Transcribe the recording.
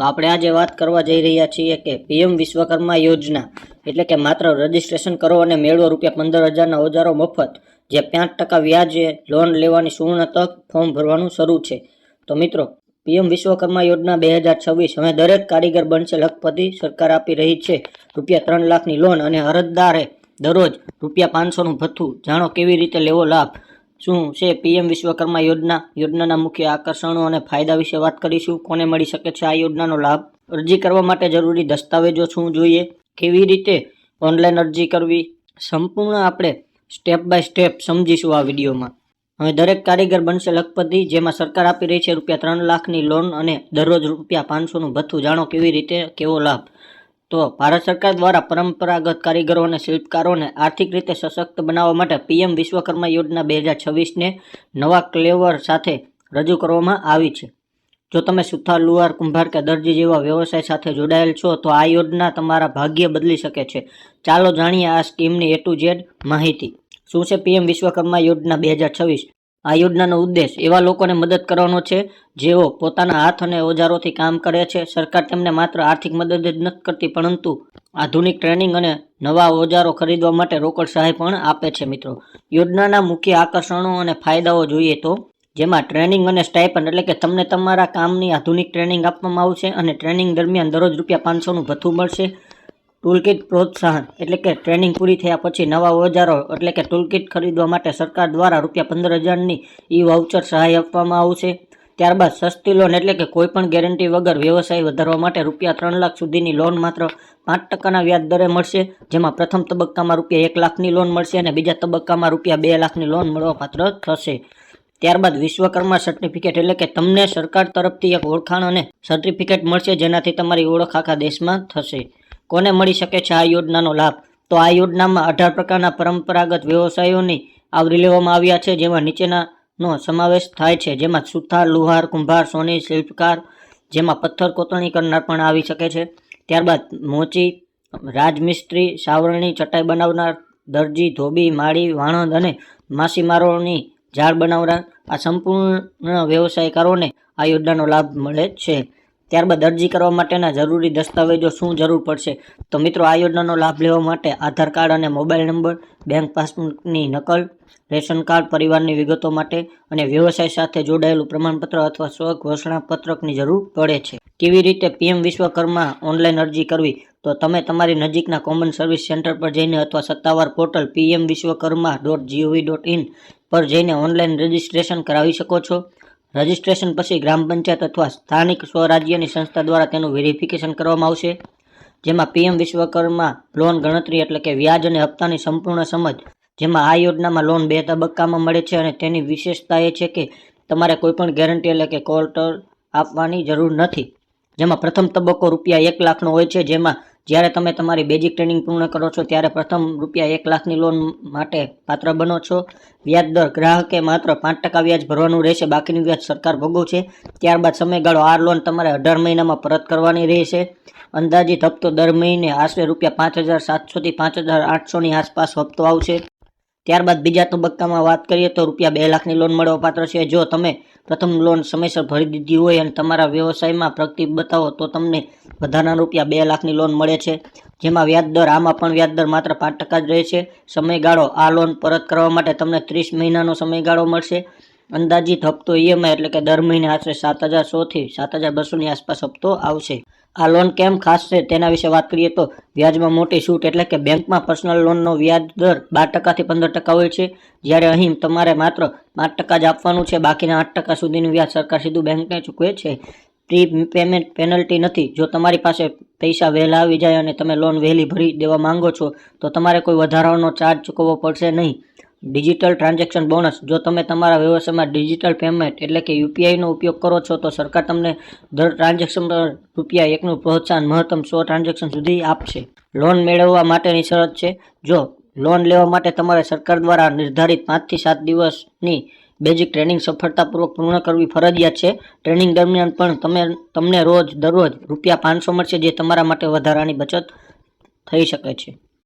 તો આપણે આજે વાત કરવા જઈ રહ્યા છીએ કે પીએમ વિશ્વકર્મા યોજના એટલે કે માત્ર રજીસ્ટ્રેશન કરો અને મેળવો રૂપિયા પંદર હજારના ઓજારો મફત, જે પાંચ ટકા વ્યાજે લોન લેવાની સુવર્ણ તક ફોર્મ ભરવાનું શરૂ છે. તો મિત્રો, પીએમ વિશ્વકર્મા યોજના બે હજાર છવ્વીસ હવે દરેક કારીગર બનશે લખપતિ, સરકાર આપી રહી છે રૂપિયા ત્રણ લાખની લોન અને અરજદારે દરરોજ રૂપિયા પાંચસોનું ભથ્થું. જાણો કેવી રીતે લેવો લાભ? શું છે? પીએમ વિશ્વકર્મા યોજના, યોજનાના મુખ્ય આકર્ષણો અને ફાયદા વિશે વાત કરીશું. કોને મળી શકે છે આ યોજનાનો લાભ? અરજી કરવા માટે જરૂરી દસ્તાવેજો શું જોઈએ? કેવી રીતે ઓનલાઈન અરજી કરવી? સંપૂર્ણ આપણે સ્ટેપ બાય સ્ટેપ સમજીશું આ વિડીયોમાં. હવે દરેક કારીગર બનશે લખપતિ, જેમાં સરકાર આપી રહી છે રૂપિયા ત્રણ લાખની લોન અને દરરોજ રૂપિયા પાંચસોનું ભથ્થું. જાણો કેવી રીતે, કેવો લાભ? તો ભારત સરકાર દ્વારા પરંપરાગત કારીગરો અને શિલ્પકારોને આર્થિક રીતે સશક્ત બનાવવા માટે પીએમ વિશ્વકર્મા યોજના બે હજાર છવ્વીસને નવા ક્લેવર સાથે રજૂ કરવામાં આવી છે. જો તમે સુથાર, લુહાર, કુંભાર કે દરજી જેવા વ્યવસાય સાથે જોડાયેલ છો, તો આ યોજના તમારા ભાગ્ય બદલી શકે છે. ચાલો જાણીએ આ સ્કીમની એ ટુ ઝેડ માહિતી. શું છે પીએમ વિશ્વકર્મા યોજના બે હજાર છવ્વીસ? આ યોજનાનો ઉદ્દેશ એવા લોકોને મદદ કરવાનો છે, જેઓ પોતાના હાથ અને ઓજારોથી કામ કરે છે. સરકાર તેમને માત્ર આર્થિક મદદ જ નથી કરતી, પરંતુ આધુનિક ટ્રેનિંગ અને નવા ઓજારો ખરીદવા માટે રોકડ સહાય પણ આપે છે મિત્રો. યોજનાના મુખ્ય આકર્ષણો અને ફાયદાઓ જોઈએ તો, જેમાં ટ્રેનિંગ અને સ્ટાઇપન એટલે કે તમને તમારા કામની આધુનિક ટ્રેનિંગ આપવામાં આવશે અને ટ્રેનિંગ દરમિયાન દરરોજ રૂપિયા પાંચસોનું ભથ્થું મળશે. ટૂલકિટ પ્રોત્સાહન એટલે કે ટ્રેનિંગ પૂરી થયા પછી નવા ઓજારો એટલે કે ટૂલકિટ ખરીદવા માટે સરકાર દ્વારા રૂપિયા પંદર હજારની ઈ વાઉચર સહાય આપવામાં આવશે. ત્યારબાદ સસ્તી લોન એટલે કે કોઈપણ ગેરંટી વગર વ્યવસાય વધારવા માટે રૂપિયા ત્રણ લાખ સુધીની લોન માત્ર પાંચ ટકાના વ્યાજ દરે મળશે, જેમાં પ્રથમ તબક્કામાં રૂપિયા એક લાખની લોન મળશે અને બીજા તબક્કામાં રૂપિયા બે લાખની લોન મળવાપાત્ર થશે. ત્યારબાદ વિશ્વકર્મા સર્ટિફિકેટ એટલે કે તમને સરકાર તરફથી એક ઓળખાણ અને સર્ટિફિકેટ મળશે, જેનાથી તમારી ઓળખ આખા દેશમાં થશે. કોને મળી શકે છે આ યોજનાનો લાભ? તો આ યોજનામાં અઢાર પ્રકારના પરંપરાગત વ્યવસાયોની આવરી લેવામાં આવ્યા છે, જેમાં નીચેનાનો સમાવેશ થાય છે. જેમાં સુથાર, લુહાર, કુંભાર, સોની, શિલ્પકાર, જેમાં પથ્થર કોતરણી કરનાર પણ આવી શકે છે. ત્યારબાદ મોચી, રાજમિસ્ત્રી, સાવરણી, ચટાઈ બનાવનાર, દરજી, ધોબી, માળી, વાણંદ અને માછીમારોની ઝાડ બનાવનાર આ સંપૂર્ણ વ્યવસાયકારોને આ યોજનાનો લાભ મળે છે. ત્યારબાદ અરજી કરવા માટેના જરૂરી દસ્તાવેજો શું જરૂર પડશે? તો મિત્રો, આ યોજનાનો લાભ લેવા માટે આધાર કાર્ડ અને મોબાઈલ નંબર, બેંક પાસબુકની નકલ, રેશન કાર્ડ, પરિવારની વિગતો માટે અને વ્યવસાય સાથે જોડાયેલું પ્રમાણપત્ર અથવા સ્વ ઘોષણાપત્રકની જરૂર પડે છે. કેવી રીતે પીએમ વિશ્વકર્મા ઓનલાઈન અરજી કરવી? તો તમે તમારી નજીકના કોમન સર્વિસ સેન્ટર પર જઈને અથવા સત્તાવાર portal PM Vishwakarma dot G O V dot in પર જઈને ઓનલાઈન રજિસ્ટ્રેશન કરાવી શકો છો. રજિસ્ટ્રેશન પછી ગ્રામ પંચાયત અથવા સ્થાનિક સ્વરાજ્યની સંસ્થા દ્વારા તેનું વેરિફિકેશન કરવામાં આવશે, જેમાં પીએમ વિશ્વકર્મા લોન ગણતરી એટલે કે વ્યાજ અને હપ્તાની સંપૂર્ણ સમજ, જેમાં આ યોજનામાં લોન બે તબક્કામાં મળે છે અને તેની વિશેષતા એ છે કે તમારે કોઈપણ ગેરંટી એટલે કે કોલ્ટર આપવાની જરૂર નથી, જેમાં પ્રથમ તબક્કો રૂપિયા એક લાખનો હોય છે, જેમાં જ્યારે તમે તમારી બેઝિક ટ્રેનિંગ પૂર્ણ કરો છો, ત્યારે પ્રથમ રૂપિયા એક લાખની લોન માટે પાત્ર બનો છો. વ્યાજ દર ગ્રાહકે માત્ર પાંચ ટકા વ્યાજ ભરવાનું રહેશે, બાકીનું વ્યાજ સરકાર ભોગવશે ત્યારબાદ સમયગાળો, આ લોન તમારે અઢાર મહિનામાં પરત કરવાની રહેશે. અંદાજિત હપ્તો દર મહિને આશરે રૂપિયા પાંચ હજાર સાતસોથી પાંચ હજાર આઠસોની આસપાસ હપ્તો આવશે. ત્યારબાદ બીજા તબક્કામાં વાત કરીએ તો રૂપિયા બે લાખની લોન મળવાપાત્ર છે. જો તમે પ્રથમ લોન સમયસર ભરી દીધી હોય અને તમારા વ્યવસાયમાં પ્રગતિ બતાવો તો તમને વધારાના રૂપિયા બે લાખની લોન મળે છે. જેમાં વ્યાજદર આમાં પણ વ્યાજદર માત્ર પાંચ ટકા જ રહે છે. સમયગાળો આ લોન પરત કરવા માટે તમને ત્રીસ મહિનાનો સમયગાળો મળશે. અંદાજિત હપ્તો ઈએમઆઈ એટલે કે દર મહિને આશરે સાત હજાર સોથી સાત હજાર બસોની આસપાસ હપ્તો આવશે. આ લોન કેમ ખાસ છે તેના વિશે વાત કરીએ તો વ્યાજમાં મોટી છૂટ એટલે કે બેંકમાં પર્સનલ લોનનો વ્યાજ દર બાર ટકાથી પંદર ટકા હોય છે. જ્યારે અહીં તમારે માત્ર પાંચ ટકા જ આપવાનું છે, બાકીના આઠ ટકા સુધીનું વ્યાજ સરકાર સીધું બેંકને ચૂકવે છે. પ્રી પેમેન્ટ પેનલ્ટી નથી. જો તમારી પાસે પૈસા વહેલા આવી જાય અને તમે લોન વહેલી ભરી દેવા માંગો છો, તો તમારે કોઈ વધારાનો ચાર્જ ચૂકવવો પડશે નહીં. Digital transaction bonus. જો તમે તમારા વ્યવસાયમાં ડિજિટલ પેમેન્ટ એટલે કે યુપીઆઈનો ઉપયોગ કરો છો, તો સરકાર તમને દર ટ્રાન્ઝેક્શન પર રૂપિયા એકનું પ્રોત્સાહન મહત્તમ સો ટ્રાન્ઝેક્શન સુધી આપશે. લોન મેળવવા માટેની શરત છે. જો લોન લેવા માટે તમારે સરકાર દ્વારા નિર્ધારિત પાંચથી સાત દિવસની બેઝિક ટ્રેનિંગ સફળતાપૂર્વક પૂર્ણ કરવી ફરજિયાત છે. ટ્રેનિંગ દરમિયાન પણ તમે, તમને રોજ દરરોજ રૂપિયા પાંચસો મળશે, જે તમારા માટે વધારાની બચત થઈ શકે છે.